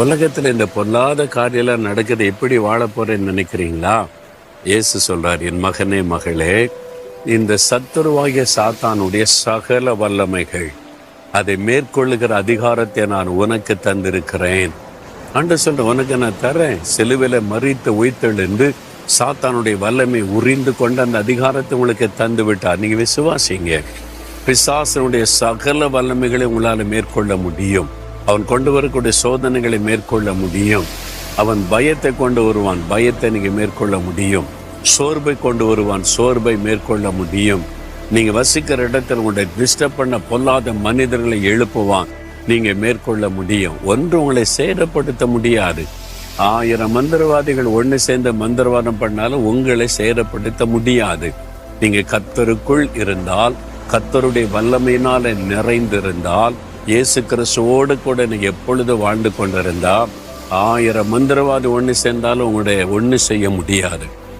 உலகத்தில் இந்த பொல்லாத காரியெல்லாம் நடக்குது எப்படி வாழ நினைக்கிறீங்களா? இயேசு சொல்றார் என் மகனே மகளே இந்த சத்துருவாகிய சாத்தானுடைய சகல வல்லமைகள் அதை மேற்கொள்ளுகிற அதிகாரத்தை நான் உனக்கு தந்திருக்கிறேன். அன்று சொல்ற உனக்கு நான் தரேன் செலுவில மறித்து உயிர்த்தெழுந்து சாத்தானுடைய வல்லமை உறிந்து கொண்டு அந்த அதிகாரத்தை உங்களுக்கு தந்து விட்டார். நீங்க விசுவாசிங்க. பிசாசனுடைய சகல வல்லமைகளை உங்களால் மேற்கொள்ள முடியும். அவன் கொண்டு வரக்கூடிய சோதனைகளை மேற்கொள்ள முடியும். அவன் பயத்தை கொண்டு வருவான் பயத்தை நீங்கள் மேற்கொள்ள முடியும். சோர்வை கொண்டு வருவான் சோர்வை மேற்கொள்ள முடியும். நீங்கள் வசிக்கிற இடத்துல உங்களை டிஸ்டர்ப் பண்ண பொல்லாத மனிதர்களை எழுப்புவான். நீங்கள் மேற்கொள்ள முடியும். ஒன்று உங்களை சேதப்படுத்த முடியாது. ஆயிரம் மந்திரவாதிகள் ஒன்று சேர்ந்து மந்திரவாதம் பண்ணாலும் உங்களை சேதப்படுத்த முடியாது. நீங்கள் கத்தருக்குள் இருந்தால் கத்தருடைய வல்லமையினால நிறைந்திருந்தால் இயேசு கிறிஸ்துவோடு கூட நீங்கள் எப்பொழுது வாழ்ந்து கொண்டிருந்தால் ஆயிரம் மந்திரவாதி ஒன்று சேர்ந்தாலும் உங்களுடைய ஒன்று செய்ய முடியாது.